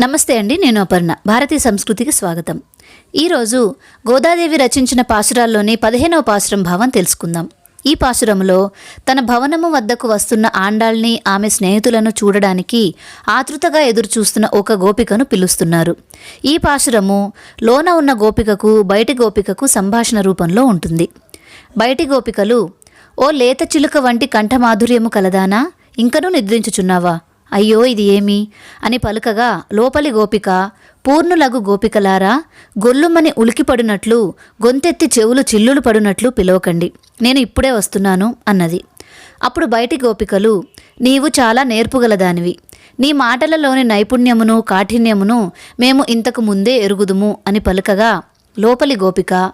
నమస్తే అండి నేను అపర్ణ. భారతీయ సంస్కృతికి స్వాగతం. ఈరోజు గోదాదేవి రచించిన పాసురాల్లోని పదిహేనవ పాసురం భావం తెలుసుకుందాం. ఈ పాశురములో తన భవనము వద్దకు వస్తున్న ఆండాల్ని ఆమె స్నేహితులను చూడడానికి ఆతృతగా ఎదురుచూస్తున్న ఒక గోపికను పిలుస్తున్నారు. ఈ పాశురము లోన ఉన్న గోపికకు బయటి గోపికకు సంభాషణ రూపంలో ఉంటుంది. బయటి గోపికలు ఓ లేత చిలుక వంటి కంఠమాధుర్యము కలదానా? ఇంకనూ నిద్రించుచున్నావా? అయ్యో ఇది ఏమి? అని పలుకగా లోపలి గోపిక పూర్ణులగు గోపికలారా గొల్లుమని ఉలికిపడినట్లు గొంతెత్తి చెవులు చిల్లులు పడినట్లు పిలవకండి. నేను ఇప్పుడే వస్తున్నాను అన్నది. అప్పుడు బయటి గోపికలు నీవు చాలా నేర్పుగలదానివి. నీ మాటలలోని నైపుణ్యమును కాఠిన్యమును మేము ఇంతకు ముందే ఎరుగుదుము అని పలుకగా లోపలి గోపిక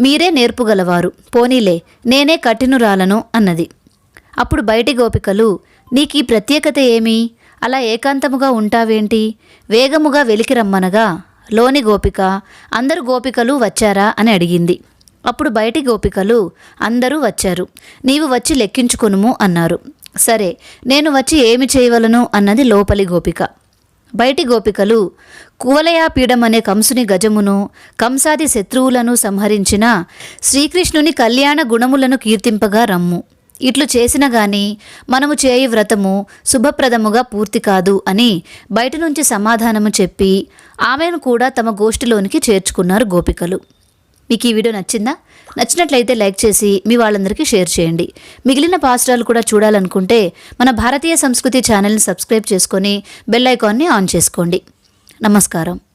మీరే నేర్పుగలవారు. పోనీలే నేనే కఠినురాలను అన్నది. అప్పుడు బయటి గోపికలు నీకీ ప్రత్యేకత ఏమి? అలా ఏకాంతముగా ఉంటావేంటి? వేగముగా వెలికి రమ్మనగా లోని గోపిక అందరు గోపికలు వచ్చారా? అని అడిగింది. అప్పుడు బయటి గోపికలు అందరూ వచ్చారు. నీవు వచ్చి లెక్కించుకొనుము అన్నారు. సరే నేను వచ్చి ఏమి చేయవలను? అన్నది లోపలి గోపిక. బయటి గోపికలు కువలయాపీడం అనే కంసుని గజమును కంసాది శత్రువులను సంహరించిన శ్రీకృష్ణుని కళ్యాణ గుణములను కీర్తింపగా రమ్ము. ఇట్లు చేసిన గాని మనము చేయి వ్రతము శుభప్రదముగా పూర్తి కాదు అని బయట నుంచి సమాధానము చెప్పి ఆమెను కూడా తమ గోష్ఠిలోనికి చేర్చుకున్నారు గోపికలు. మీకు ఈ వీడియో నచ్చిందా? నచ్చినట్లయితే లైక్ చేసి మీ వాళ్ళందరికీ షేర్ చేయండి. మిగిలిన పాస్టరాలు కూడా చూడాలనుకుంటే మన భారతీయ సంస్కృతి ఛానల్ని సబ్స్క్రైబ్ చేసుకొని బెల్ ఐకాన్ని ఆన్ చేసుకోండి. నమస్కారం.